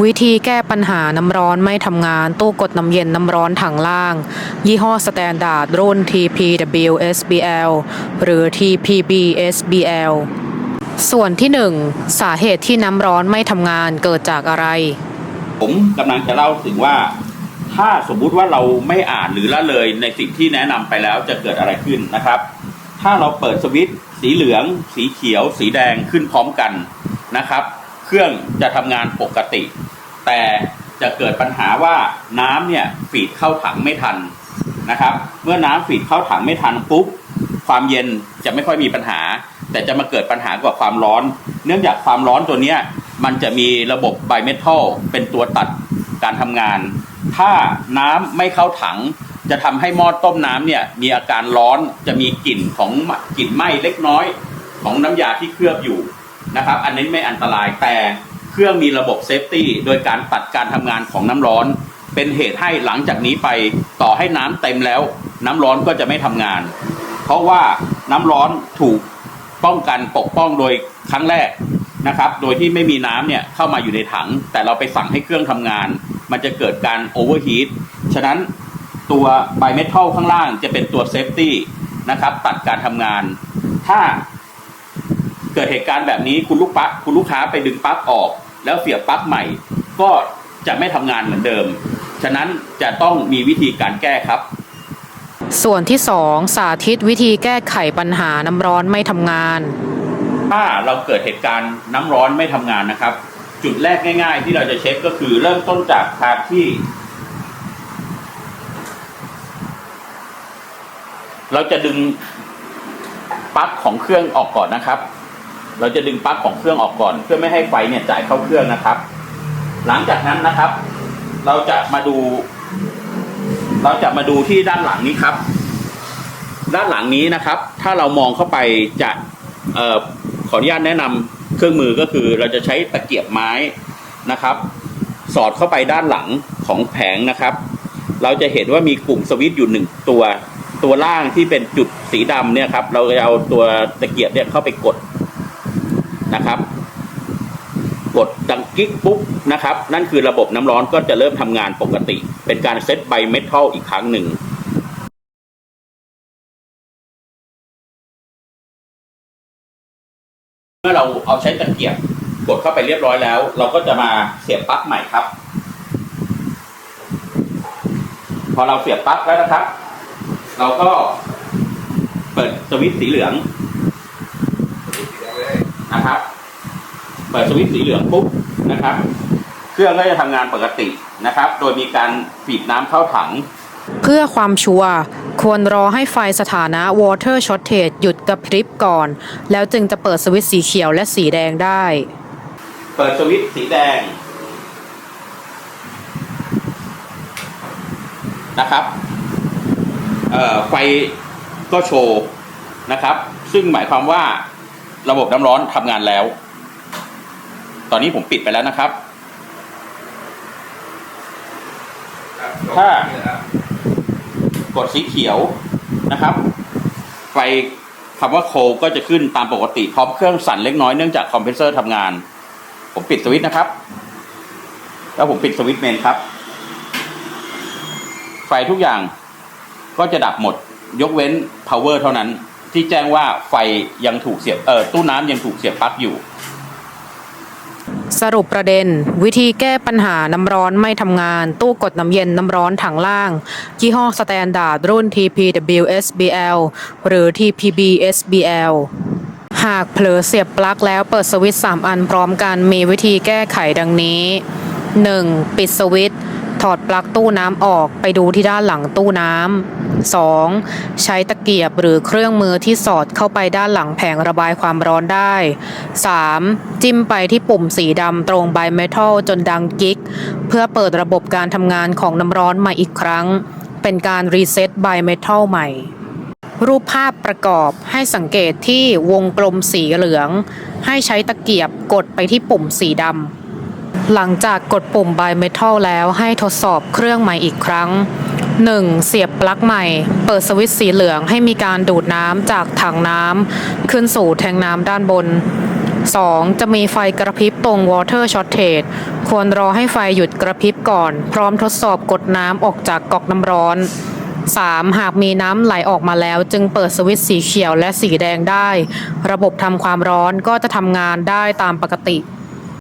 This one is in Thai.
วิธีแก้ปัญหาน้ำร้อนไม่ทำงาน ตู้กดน้ำเย็นน้ำร้อนถังล่าง ยี่ห้อสแตนดาร์ดรุ่น TPW SBL หรือ TPB SBL ส่วนที่ 1 สาเหตุที่น้ำร้อนไม่ทำงานเกิดจากอะไร ผมกำลังจะเล่าถึงว่า ถ้าสมมุติว่าเราไม่อ่านหรือละเลยในสิ่งที่แนะนำไปแล้วจะเกิดอะไรขึ้นนะครับ ถ้าเราเปิดสวิตช์สีเหลือง สีเขียว สีแดงขึ้นพร้อมกันนะครับ เครื่องจะทำงานปกติ แต่จะเกิดปัญหาว่าน้ำเนี่ยฟีดเข้าถังไม่ทันนะครับ เมื่อน้ำฟีดเข้าถังไม่ทันปุ๊บความเย็นจะไม่ค่อยมีปัญหา แต่จะมาเกิดปัญหากว่าความร้อน เนื่องจากความร้อนตัวเนี้ยมันจะมีระบบไบเมทัลเป็นตัวตัดการทำงาน ถ้าน้ำไม่เข้าถัง จะทำให้หม้อต้มน้ำเนี่ยมีอาการร้อนจะมีกลิ่นของกลิ่นไหม้เล็กน้อยของน้ำยาที่เคลือบอยู่นะครับ อันนี้ไม่อันตรายแต่ เครื่องมีระบบเซฟตี้โดยการตัดการทำงานของน้ำร้อน เป็นเหตุให้หลังจากนี้ไปต่อให้น้ำเต็มแล้ว น้ำร้อนก็จะไม่ทำงาน เพราะว่าน้ำร้อนถูกป้องกันปกป้องโดยครั้งแรกนะครับ โดยที่ไม่มีน้ำเนี่ยเข้ามาอยู่ในถัง แต่เราไปสั่งให้เครื่องทำงาน มันจะเกิดการโอเวอร์ฮีทฉะนั้นตัวไบเมทัลข้างล่างจะเป็นตัวเซฟตี้นะครับ ตัดการทำงาน ถ้าเกิดเหตุการณ์แบบนี้คุณลูกปักคุณลูกค้าไปดึงปลั๊กออก แล้วเสียบปลั๊กใหม่ ก็จะไม่ทำงานเหมือนเดิม ฉะนั้นจะต้องมีวิธีการแก้ครับ ส่วนที่ 2 สาธิตวิธีแก้ไขปัญหาน้ำร้อนไม่ทำงาน ถ้าเราเกิดเหตุการณ์น้ำร้อนไม่ทำงานนะครับ จุดแรกง่าย ๆ ที่เราจะเช็คก็คือเริ่มต้นจากทางที่ เราจะดึงปลั๊กของเครื่องออกก่อนนะครับ เราจะดึงปลั๊กของเครื่องออกก่อน เพื่อไม่ให้ไฟเนี่ยจ่ายเข้าเครื่องนะครับ หลังจากนั้นนะครับ เราจะมาดู เราจะมาดูที่ด้านหลังนี้ครับ ด้านหลังนี้นะครับ ถ้าเรามองเข้าไปจะออขออนุญาตแนะนำเครื่องมือก็คือเราจะใช้ตะเกียบไม้นะครับ สอดเข้าไปด้านหลังของแผงนะครับ เราจะเห็นว่ามีปุ่มสวิตช์อยู่หนึ่งตัวตัวล่างที่เป็นจุดสีดำเนี่ยครับ เราจะเอาตัวตะเกียบเนี่ยเข้าไปกด นะครับ กดดังกิ๊กปุ๊บนะครับ นั่นคือระบบน้ำร้อนก็จะเริ่มทำงานปกติ เป็นการเซตไบเมทัลอีกครั้งหนึ่งเมื่อเราเอาใช้ตะเกียบกดเข้าไปเรียบร้อยแล้ว เราก็จะมาเสียบปลั๊กใหม่ครับ พอเราเสียบปลั๊กแล้วนะครับ เราก็เปิดสวิตช์สีเหลือง นะครับ เปิดสวิตช์สีเหลืองปุ๊บนะครับ เครื่องก็จะทำงานปกตินะครับ โดยมีการฟีดน้ำเข้าถัง เพื่อความชัวร์ควรรอให้ไฟสถานะ water shortage หยุดกระพริบก่อน แล้วจึงจะเปิดสวิตช์สีเขียวและสีแดงได้ เปิดสวิตช์สีแดงนะครับเอ่อไฟก็โชว์นะครับ ซึ่งหมายความว่า ระบบน้ำร้อนทำงานแล้ว ตอนนี้ผมปิดไปแล้วนะครับ ถ้ากดสีเขียวนะครับไฟคำว่าโคก็จะขึ้นตามปกติพร้อมเครื่องสั่นเล็กน้อยเนื่องจากคอมเพรสเซอร์ทำงาน ผมปิดสวิตช์นะครับ แล้วผมปิดสวิตช์เมนครับ ไฟทุกอย่างก็จะดับหมด ยกเว้น power เท่านั้น ที่แจ้งว่าไฟยังถูกเสียบเออตู้น้ำยังถูกเสียบปลั๊กอยู่ สรุปประเด็น วิธีแก้ปัญหาน้ำร้อนไม่ทำงาน ตู้กดน้ำเย็นน้ำร้อนถังล่าง ยี่ห้อสแตนดาร์ดรุ่น TPW SBL หรือ TPB SBL หากเผลอเสียบปลั๊กแล้วเปิดสวิตช์3อันพร้อมกันมีวิธีแก้ไขดังนี้ 1. ปิดสวิตช์ถอดปลั๊กตู้น้ำออกไปดูที่ด้านหลังตู้น้ำ 2. ใช้ตะเกียบหรือเครื่องมือที่สอดเข้าไปด้านหลังแผงระบายความร้อนได้ 3. จิ้มไปที่ปุ่มสีดำตรงไบเมทัลจนดังกิ๊ก เพื่อเปิดระบบการทำงานของน้ำร้อนใหม่อีกครั้ง เป็นการรีเซ็ตไบเมทัลใหม่รูปภาพประกอบให้สังเกตที่วงกลมสีเหลือง ให้ใช้ตะเกียบกดไปที่ปุ่มสีดำ หลังจากกดปุ่ม Buy Metal แล้วให้ทดสอบเครื่องใหม่อีกครั้ง 1. เสียบปลั๊กใหม่ เปิดสวิตช์สีเหลืองให้มีการดูดน้ำจากถังน้ำขึ้นสู่แทงน้ำด้านบน 2. จะมีไฟกระพริบตรง water shortage ควรรอให้ไฟหยุดกระพริบก่อน พร้อมทดสอบกดน้ำออกจากก๊อกน้ำร้อน 3. หากมีน้ำไหลออกมาแล้ว จึงเปิดสวิตช์สีเขียวและสีแดงได้ ระบบทำความร้อนก็จะทำงานได้ตามปกติ